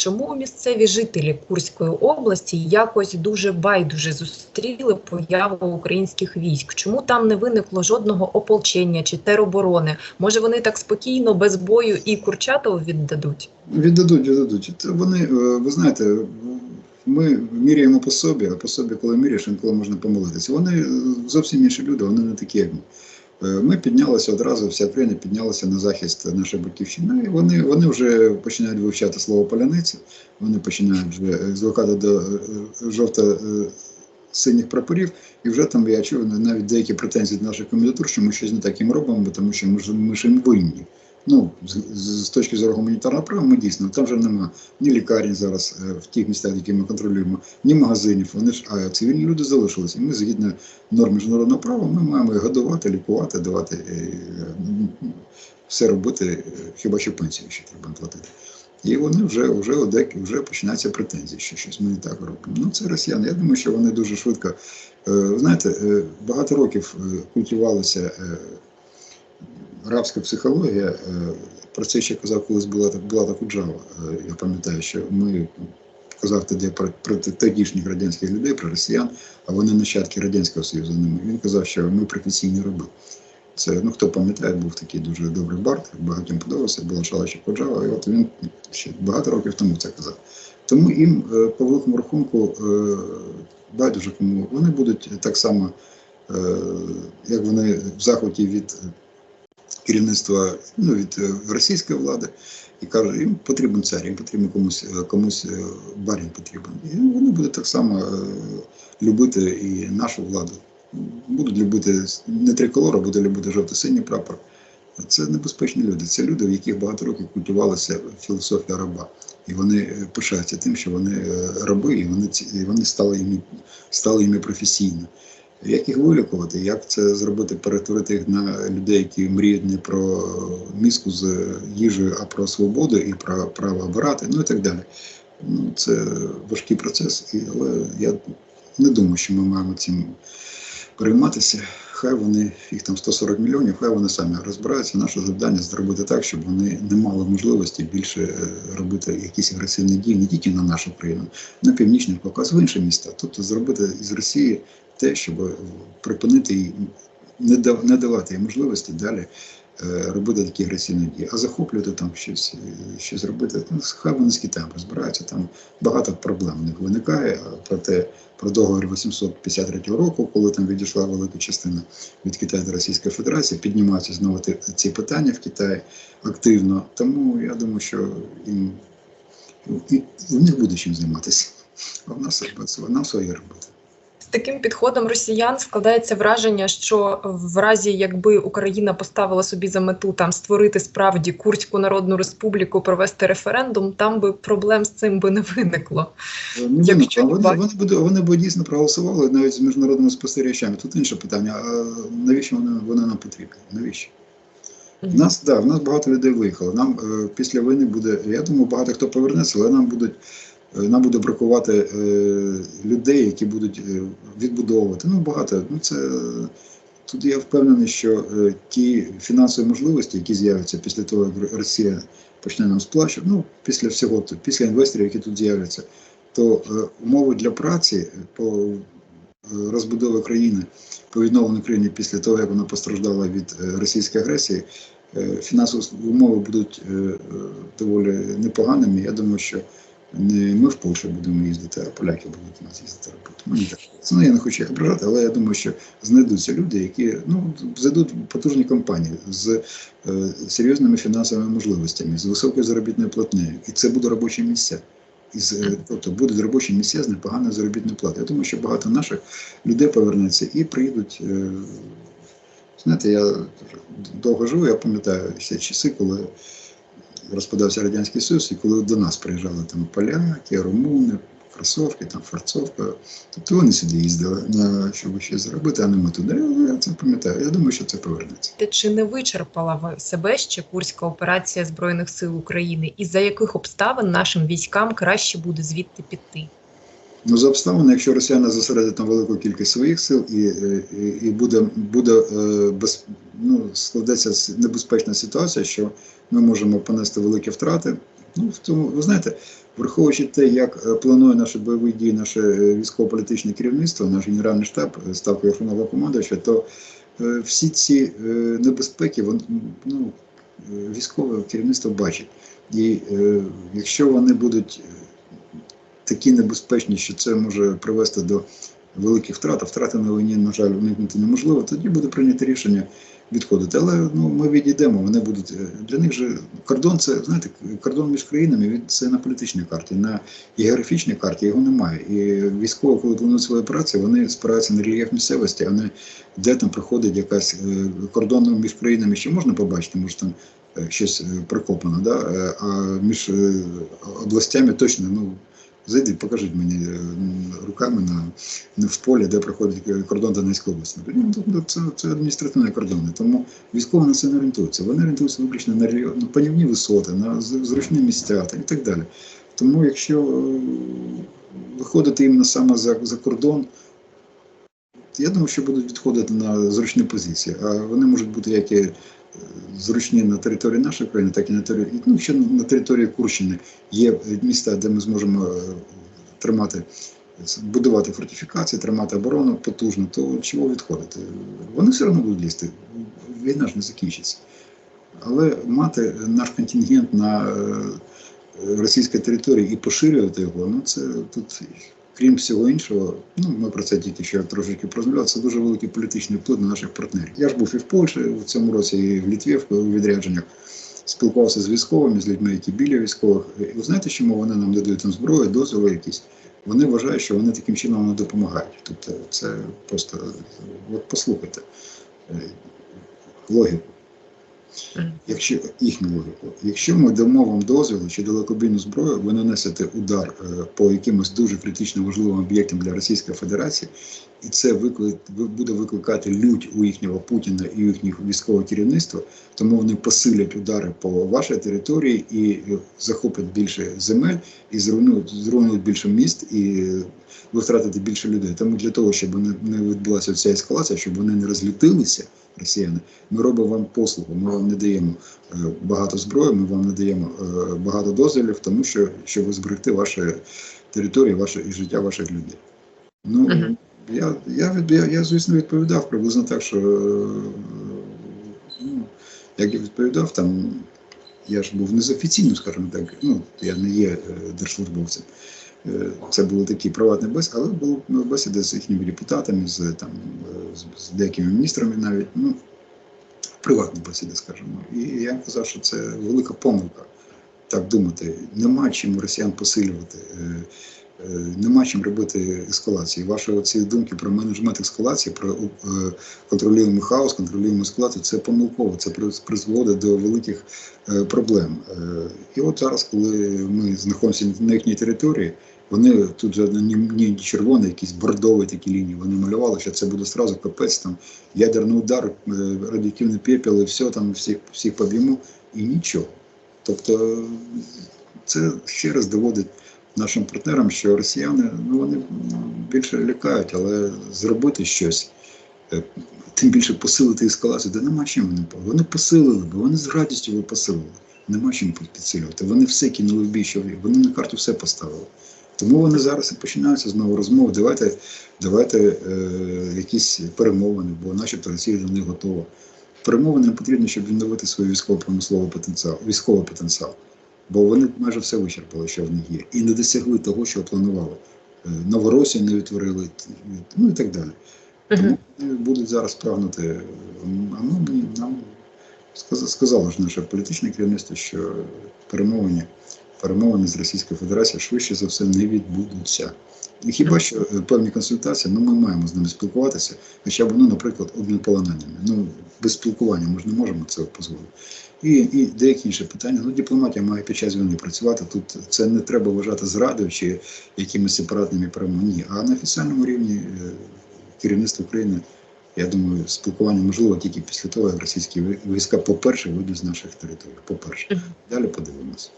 чому місцеві жителі Курської області якось дуже байдуже зустріли появу українських військ? Чому там не виникло жодного ополчення чи тероборони? Може вони так спокійно, без бою і Курчатов віддадуть? Віддадуть, віддадуть. Вони, е, ви знаєте, ми міряємо по собі, а по собі, коли міряєш, інколи можна помилитися. Вони зовсім інші люди, вони не такі, як ми. Е, Ми піднялися одразу, вся Україна піднялася на захист нашої батьківщини. І вони, вони вже починають вивчати слово поляниці, вони починають вже звукати до е, е, жовто-синіх прапорів, і вже там я чув навіть деякі претензії до наших кандидатур, що ми щось не так їм робимо, тому що ми ж ми ж їм винні. Ну, з, з- з точки зору гуманітарного права, ми дійсно там вже нема ні лікарні зараз е, в тих містах, які ми контролюємо, ні магазинів. Вони ж а цивільні люди залишилися. І ми згідно норм міжнародного права, ми маємо годувати, лікувати, давати е, все робити, е, хіба що пенсію ще треба платити. І вони вже вже одек, вже починаються претензії, що щось ми не так робимо. Ну це росіяни. Я думаю, що вони дуже швидко. Знаєте, багато років е, Рабська психологія, е, про це ще казав, колись була, була та Куджава. Е, Я пам'ятаю, що ми казав тоді про, про тодішніх радянських людей, про росіян, а вони нащадки Радянського Союзу. Він казав, що ми професійні раби. Це, ну хто пам'ятає, був такий дуже добрий бард, багатьом подобався, була Шалача Куджава, і от він ще багато років тому це казав. Тому їм е, по великому рахунку байдуже кому вони будуть так само, як вони в захваті від керівництва ну, від е, російської влади і каже, їм потрібен цар, їм потрібен комусь е, комусь е, барін потрібен. І вони будуть так само любити і нашу владу. Будуть любити не триколор, а будуть любити жовто-синій прапор. Це небезпечні люди. Це люди, в яких багато років культувалася філософія раба. І вони пишаються тим, що вони раби, і вони, і вони стали їми, стали їми професійно. Як їх вилікувати, як це зробити, перетворити їх на людей, які мріють не про мізку з їжею, а про свободу і про право обирати, ну і так далі. Ну, це важкий процес, але я не думаю, що ми маємо цим перейматися. Хай вони, їх там 140 мільйонів, хай вони самі розбираються. Наше завдання зробити так, щоб вони не мали можливості більше е, робити якісь агресивні дії не тільки на нашу країну, на північний Кавказ, в інші міста. Тобто зробити із Росії те, щоб припинити і не дав- не давати їй можливості далі е, робити такі агресивні дії, а захоплювати там щось, е, щось робити. Ну, хай вони з Китаєм розбираються. Там багато проблем в виникає. Проте про договір 853 року, коли там відійшла велика частина від Китаю до Російської Федерації, піднімаються знову ці питання в Китаї активно. Тому я думаю, що їм і в них буде чим займатися. А в нас робити, нам своє робити. Таким підходом росіян складається враження, що в разі якби Україна поставила собі за мету там створити справді Курську Народну Республіку, провести референдум, там би проблем з цим би не виникло. Ну, Якщо вони, не вони, вони, б, вони б дійсно проголосували навіть з міжнародними спостерігачами. Тут інше питання. А навіщо вони, вони нам потрібні? Навіщо? В нас, да, в нас багато людей виїхало. Нам е, після війни буде, я думаю, багато хто повернеться, але нам будуть. Е, Нам буде бракувати е, людей, які будуть е, відбудовувати. Ну, багато. Ну, це тут я впевнений, що ті фінансові можливості, які з'являться після того, як Росія почне нам сплачувати, ну, після всього, після інвесторів, які тут з'являться, то умови для праці по розбудови країни, по відновленню країни після того, як вона постраждала від російської агресії, фінансові умови будуть доволі непоганими. Я думаю, що ми в Польщу будемо їздити, а поляки будуть у нас їздити робити. Мені так. здається. Ну, я не хочу їх ображати, але я думаю, що знайдуться люди, які ну, зайдуть потужні компанії з е, серйозними фінансовими можливостями, з високою заробітною платнею. І це буде робочі місця. Із, е, тобто будуть робочі місця з непоганою заробітною платою. Я думаю, що багато наших людей повернеться і приїдуть. Е, знаєте, я довго живу, я пам'ятаю ще часи, коли розпадався Радянський Союз, і коли до нас приїжджали там поляки, румуни, кросовки, там фарцовка. Тобто вони сюди їздили, на, щоб щось зробити, а не ми туди. Я, я це пам'ятаю. Я думаю, що це повернеться. Чи не вичерпала в себе ще Курська операція Збройних сил України, і за яких обставин нашим військам краще буде звідти піти? Ну, за обставини, якщо росіяни зосередять там велику кількість своїх сил і, е, і, і буде, буде е, без, ну, складеться небезпечна ситуація, що ми можемо понести великі втрати, Ну, в тому, ви знаєте, враховуючи те, як е, планує наші бойові дії, наше е, військово-політичне керівництво, наш генеральний штаб, е, ставка Верховного командувача, то е, всі ці е, небезпеки вон, ну, військове керівництво бачить. І е, якщо вони будуть такі небезпечні, що це може привести до великих втрат, а втрати на війні, на жаль, уникнути неможливо, тоді буде прийнято рішення відходити. Але ну, ми відійдемо, вони будуть е, для них же кордон, це знаєте, кордон між країнами він це на політичній карті, на географічній карті його немає. І військові, коли планують свої операції, вони спираються на рельєф місцевості, а не де там проходить якась е, кордон між країнами, ще можна побачити, може там е, щось прикопано, да? а між областями точно ну. Зайдіть, покажіть мені е, руками на, в полі, де проходить е, кордон Донецької області. Ну, тобто Це, це адміністративні кордони. Тому військові на це не орієнтуються. Вони орієнтуються виключно на, на панівні висоти, на зручні місця і так далі. Тому якщо е, виходити іменно саме за, за кордон, я думаю, що будуть відходити на зручні позиції. А вони можуть бути як і зручні на території нашої країни, так і на території, ну, ще на території Курщини є міста, де ми зможемо е, тримати, будувати фортифікації, тримати оборону потужно, то чого відходити? Вони все одно будуть лізти. Війна ж не закінчиться. Але мати наш контингент на е, російській території і поширювати його, ну це тут, крім всього іншого, ну ми про це тільки що трошечки розмовляли, це дуже великий політичний вплив на наших партнерів. Я ж був і в Польщі в цьому році, і в Літві в відрядженнях. Спілкувався з військовими, з людьми, які біля військових. І ви знаєте, чому вони нам не дають там зброю, дозволи якісь? Вони вважають, що вони таким чином не допомагають. Тобто це просто от послухайте е, логіку. Якщо їхню логіку, якщо ми дамо вам дозвіл чи далекобійну зброю, ви нанесете удар е, по якимось дуже критично важливим об'єктам для Російської Федерації, і це викли- ви- буде викликати лють у їхнього Путіна і у їхнього військового керівництва, тому вони посилять удари по вашій території і е, захоплять більше земель, і зруйнують, зруйнують більше міст, і е, ви втратите більше людей. Тому для того, щоб не, відбулася ця ескалація, щоб вони не розлютилися, росіяни, ми робимо вам послугу. Ми вам не даємо е, багато зброї, ми вам не даємо е, багато дозволів, тому що щоб зберегти ваші території, ваше і життя ваших людей. Ну. Я, я, я, я, звісно, відповідав приблизно так, що ну, як я відповідав, там я ж був незафіційним, скажімо так, ну я не є е, держслужбовцем. Е, Це були такі приватні бесіди, але були бесіди з їхніми депутатами, з, там, з, з деякими міністрами навіть. Ну, приватні бесіди, скажімо. І я казав, що це велика помилка. Так думати, нема чим росіян посилювати, е, нема чим робити ескалації. Ваші оці думки про менеджмент ескалації, про е, контролюємо хаос, контролюємо ескалацію, це помилково, це призводить до великих е, проблем. Е, І от зараз, коли ми знаходимося на їхній території, вони тут же ні, ні червоні, якісь бордові такі лінії. Вони малювали, що це буде сразу капець, там ядерний удар, е, радіоактивний пепел і все там всіх всіх поб'ємо, і нічого. Тобто це ще раз доводить нашим партнерам, що росіяни ну вони більше лякають, але зробити щось, е, тим більше посилити ескалацію, де нема чим вони вони посилили, бо вони з радістю би посилили. Нема чим підсилювати. Вони все кинули в бій, що вони на карту все поставили. Тому вони зараз і починаються знову розмови. Давайте, давайте е, якісь перемовини, бо начебто Росія до них готова. Перемовини потрібно, щоб відновити свій військово-промисловий потенціал, військовий потенціал. Бо вони майже все вичерпали, що в них є, і не досягли того, що планували. Е, Новоросію не відтворили, ну і так далі. Тому вони будуть зараз прагнути. А ми ні, нам сказа- сказало ж наше політичне керівництво, що перемовини, перемовини з Російською Федерацією швидше за все не відбудуться. Хіба що е, певні консультації, ну ми маємо з ними спілкуватися, хоча б, ну, наприклад, обмін. Ну, без спілкування ми ж не можемо це дозволити. І, і деякі інші питання. Ну, дипломатія має під час війни працювати. Тут це не треба вважати зрадою чи якимись сепаратними перемовинами. Ні. А на офіційному рівні е, керівництво України, я думаю, спілкування можливо тільки після того, як російські війська, по-перше, вийдуть з наших територій. По-перше, далі подивимося.